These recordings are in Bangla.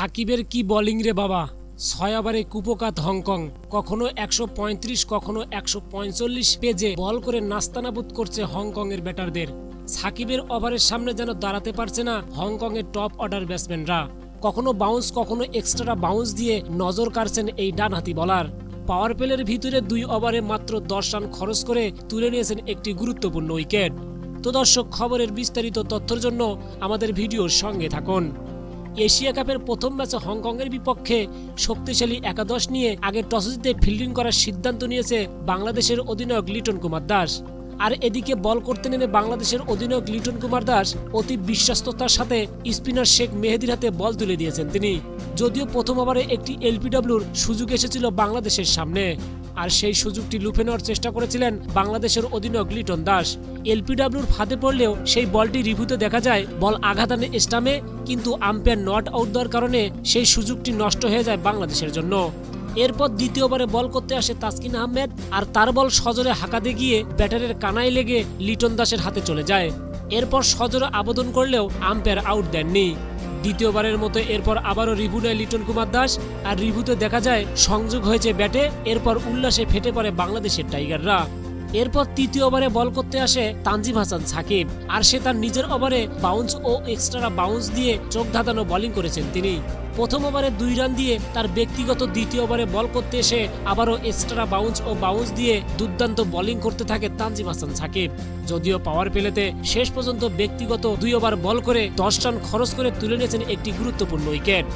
সাকিবের কি বোলিং রে বাবা? ছয় ওভারে কুপোকাত হংকং। কখনো একশো পঁয়ত্রিশ, কখনো একশো পঁয়তাল্লিশ পেজে বল করে নাস্তানাবুদ করছে হংকং এর ব্যাটারদের। সাকিবের ওভারের সামনে যেন দাঁড়াতে পারছে না হংকং এর টপ অর্ডার ব্যাটসম্যানরা। কখনো বাউন্স কখনো এক্সট্রা বাউন্স দিয়ে নজর কাড়ছেন এই ডানহাতি বলার পাওয়ার প্লের ভিতরে দুই ওভারে মাত্র দশ রান খরচ করে তুলে নিয়েছেন একটি গুরুত্বপূর্ণ উইকেট। তো দর্শক, খবরের বিস্তারিত তথ্যের জন্য আমাদের ভিডিওর সঙ্গে থাকুন। এশিয়া কাপের প্রথম ম্যাচে হংকংয়ের বিপক্ষে শক্তিশালী একাদশ নিয়ে আগে টস জিতে ফিল্ডিং করার সিদ্ধান্ত নিয়েছে বাংলাদেশের অধিনায়ক লিটন কুমার দাস। আর এদিকে বল করতে নেমে বাংলাদেশের অধিনায়ক লিটন কুমার দাস অতি বিশ্বস্ততার সাথে স্পিনার শেখ মেহেদির হাতে বল তুলে দিয়েছেন তিনি। যদিও প্রথম ওভারে একটি এলপিডব্লিউর সুযোগ এসেছিল বাংলাদেশের সামনে। আর সেই সুযোগটি লুফে নেওয়ার চেষ্টা করেছিলেন বাংলাদেশের অধিনায়ক লিটন দাস। এলপিডব্লিউর ফাঁদে পড়লেও সেই বলটি রিভিউতে দেখা যায়, বল আঘাত আনে স্টামে, কিন্তু আম্পায়ার নট আউট দেওয়ার কারণে সেই সুযোগটি নষ্ট হয়ে যায় বাংলাদেশের জন্য। এরপর দ্বিতীয়বারে বল করতে আসে তাসকিন আহমেদ আর তার বল সজরে হাঁকাতে গিয়ে ব্যাটারের কানায় লেগে লিটন দাসের হাতে চলে যায়। এরপর সজরে আবেদন করলেও আম্পায়ার আউট দেননি। দ্বিতীয়বারের মতো এরপর আবারও রিভু নেয় লিটন কুমার দাস আর রিভুতে দেখা যায় সংযোগ হয়েছে ব্যাটে, এরপর উল্লাসে ফেটে পড়ে বাংলাদেশের টাইগাররা। এরপর তৃতীয় ওভারে বল করতে আসে তানজিম হাসান সাকিব আর সে তার নিজের ওভারে বাউন্স ও এক্সট্রা বাউন্স দিয়ে চোখ ধাঁধানো বোলিং করেছেন তিনি। প্রথম ওভারে দুই রান দিয়ে তার ব্যক্তিগত দ্বিতীয় ওভারে বল করতে এসে আবারও এক্সট্রা বাউন্স ও বাউন্স দিয়ে দুর্দান্ত বোলিং করতে থাকে তানজিম হাসান সাকিব। যদিও পাওয়ার পেলেতে শেষ পর্যন্ত ব্যক্তিগত দুই ওভার বল করে দশ রান খরচ করে তুলে নিয়েছেন একটি গুরুত্বপূর্ণ উইকেট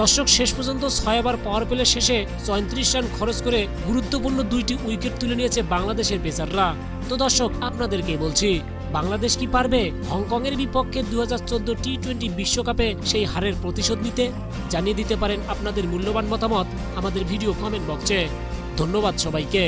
দর্শক শেষ পর্যন্ত ছয় ওভার পাওয়ার পেলে শেষে চৌত্রিশ রান খরচ করে গুরুত্বপূর্ণ দুইটি উইকেট তুলে নিয়েছে বাংলাদেশের পেসাররা তো দর্শক আপনাদেরকে বলছি বাংলাদেশ কি পারবে? হংকংয়ের বিপক্ষে দু হাজার চোদ্দ টি টোয়েন্টি বিশ্বকাপে সেই হারের প্রতিশোধ নিতে? জানিয়ে দিতে পারেন আপনাদের মূল্যবান মতামত আমাদের ভিডিও কমেন্ট বক্সে। ধন্যবাদ সবাইকে।